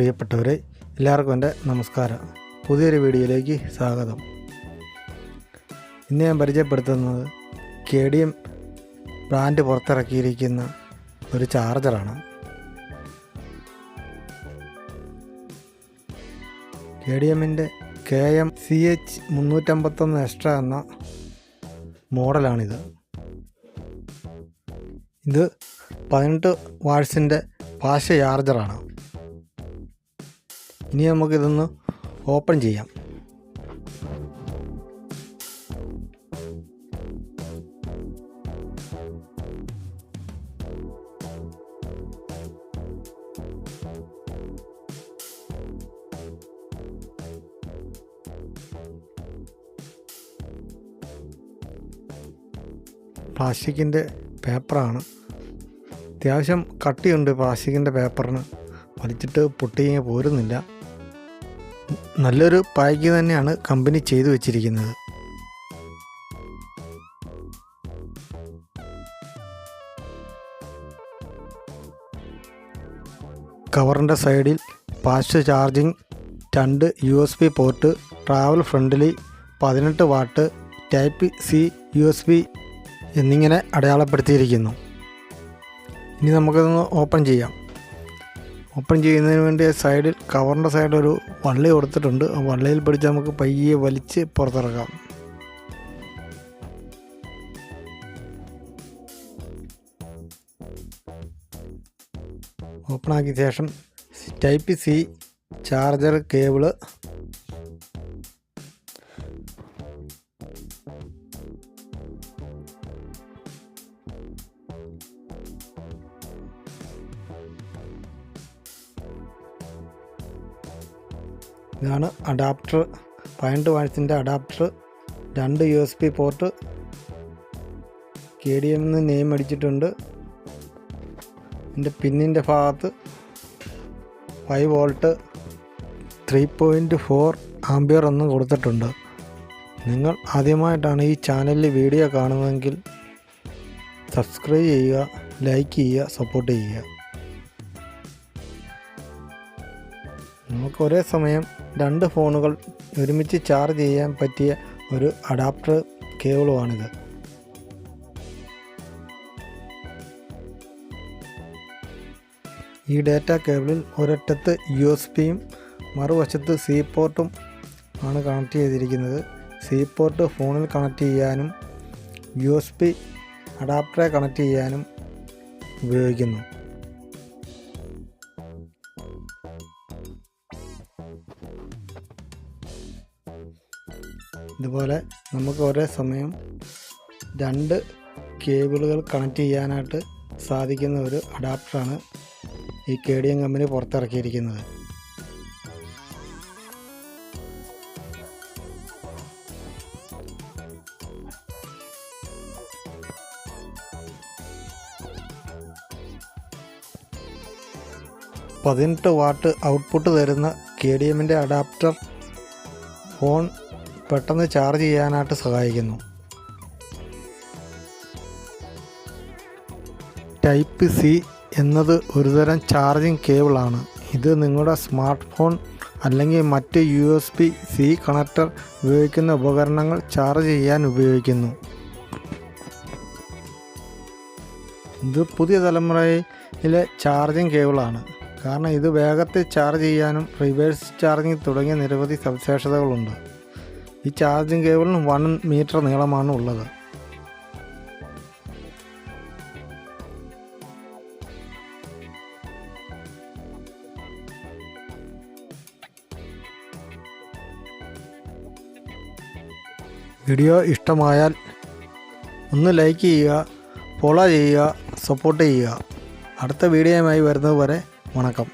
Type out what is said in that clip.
പ്രിയപ്പെട്ടവരെ എല്ലാവർക്കും എന്റെ നമസ്കാരം. പുതിയൊരു വീഡിയോയിലേക്ക് സ്വാഗതം. ഇന്ന് ഞാൻ പരിചയപ്പെടുത്തുന്നത് കെ ഡി എം ബ്രാൻഡ് പുറത്തിറക്കിയിരിക്കുന്ന ഒരു ചാർജറാണ്. കെ ഡി എമ്മിന്റെ കെ എം സി എച്ച് മുന്നൂറ്റമ്പത്തൊന്ന് എക്സ്ട്രാ എന്ന മോഡലാണിത്. ഇത് പതിനെട്ട് വാട്സിന്റെ ഫാസ്റ്റ് ചാർജറാണ്. ഇനി നമുക്കിതൊന്ന് ഓപ്പൺ ചെയ്യാം. പ്ലാസ്റ്റിക്കിന്റെ പേപ്പറാണ്. അത്യാവശ്യം കട്ടിയുണ്ട് പ്ലാസ്റ്റിക്കിന്റെ പേപ്പറിന്. വലിച്ചിട്ട് പൊട്ടി പോരുന്നില്ല. നല്ലൊരു പായ്ക്ക് തന്നെയാണ് കമ്പനി ചെയ്തു വെച്ചിരിക്കുന്നത്. കവറിന്റെ സൈഡിൽ ഫാസ്റ്റ് ചാർജിംഗ് രണ്ട് U S B port travel friendly പതിനെട്ട് watt type C U S B എന്നിങ്ങനെ അടയാളപ്പെടുത്തിയിരിക്കുന്നു. ഇനി നമുക്കതൊന്ന് ഓപ്പൺ ചെയ്യാം. ഓപ്പൺ ചെയ്യുന്നതിന് വേണ്ടി സൈഡിൽ കവറിന്റെ സൈഡിൽ ഒരു വള്ളി കൊടുത്തിട്ടുണ്ട്. ആ വള്ളിയിൽ പിടിച്ച് നമുക്ക് പയ്യെ വലിച്ച് പുറത്തിറക്കാം. ഓപ്പണാക്കിയ ശേഷം ടൈപ്പ് സി ചാർജർ കേബിൾ ഇതാണ് അഡാപ്റ്റർ പതിനെട്ട് വാട്സിന്റെ അഡാപ്റ്റർ രണ്ട് U S P port. K D എമ്മിന്ന് name അടിച്ചിട്ടുണ്ട്. എന്റെ പിന്നിന്റെ ഭാഗത്ത് five volt three point four ampere എന്നും കൊടുത്തിട്ടുണ്ട്. നിങ്ങൾ ആദ്യമായിട്ടാണ് ഈ ചാനലിൽ വീഡിയോ കാണുന്നതെങ്കിൽ സബ്സ്ക്രൈബ് ചെയ്യുക ലൈക്ക് ചെയ്യുക സപ്പോർട്ട് ചെയ്യുക. നമുക്ക് ഒരേ സമയം രണ്ട് ഫോണുകൾ ഒരുമിച്ച് ചാർജ് ചെയ്യാൻ പറ്റിയ ഒരു അഡാപ്റ്റർ കേബിളുമാണിത്. ഈ ഡാറ്റ കേബിളിൽ ഒരറ്റത്ത് യു എസ് പിയും മറുവശത്ത് സി പോർട്ടും ആണ് കണക്ട് ചെയ്തിരിക്കുന്നത്. സി പോർട്ട് ഫോണിൽ കണക്ട് ചെയ്യാനും യു എസ് പി അഡാപ്റ്ററെ കണക്ട് ചെയ്യാനും ഉപയോഗിക്കുന്നു. ഇതുപോലെ നമുക്ക് ഒരേ സമയം രണ്ട് കേബിളുകൾ കണക്ട് ചെയ്യാനായിട്ട് സാധിക്കുന്ന ഒരു അഡാപ്റ്ററാണ് ഈ കെ ഡി എം കമ്പനി പുറത്തിറക്കിയിരിക്കുന്നത്. പതിനെട്ട് വാട്ട് ഔട്ട്പുട്ട് തരുന്ന കെ ഡി എമ്മിന്റെ അഡാപ്റ്റർ ഫോൺ പെട്ടെന്ന് ചാർജ് ചെയ്യാനായിട്ട് സഹായിക്കുന്നു. ടൈപ്പ് സി എന്നത് ഒരുതരം ചാർജിങ് കേബിളാണ്. ഇത് നിങ്ങളുടെ സ്മാർട്ട് ഫോൺ അല്ലെങ്കിൽ മറ്റ് U S P C connector ഉപയോഗിക്കുന്ന ഉപകരണങ്ങൾ ചാർജ് ചെയ്യാൻ ഉപയോഗിക്കുന്നു. ഇത് പുതിയ തലമുറയിലെ ചാർജിംഗ് കേബിളാണ്. കാരണം ഇത് വേഗത്തിൽ ചാർജ് ചെയ്യാനും റിവേഴ്സ് ചാർജിംഗ് തുടങ്ങിയ നിരവധി സവിശേഷതകളുണ്ട്. ഈ ചാർജിങ് കേബിളിന് വൺ മീറ്റർ നീളമാണ് ഉള്ളത്. വീഡിയോ ഇഷ്ടമായാൽ ഒന്ന് ലൈക്ക് ചെയ്യുക ഫോളോ ചെയ്യുക സപ്പോർട്ട് ചെയ്യുക. അടുത്ത വീഡിയോയുമായി വരുന്നത് വരെ വണക്കം.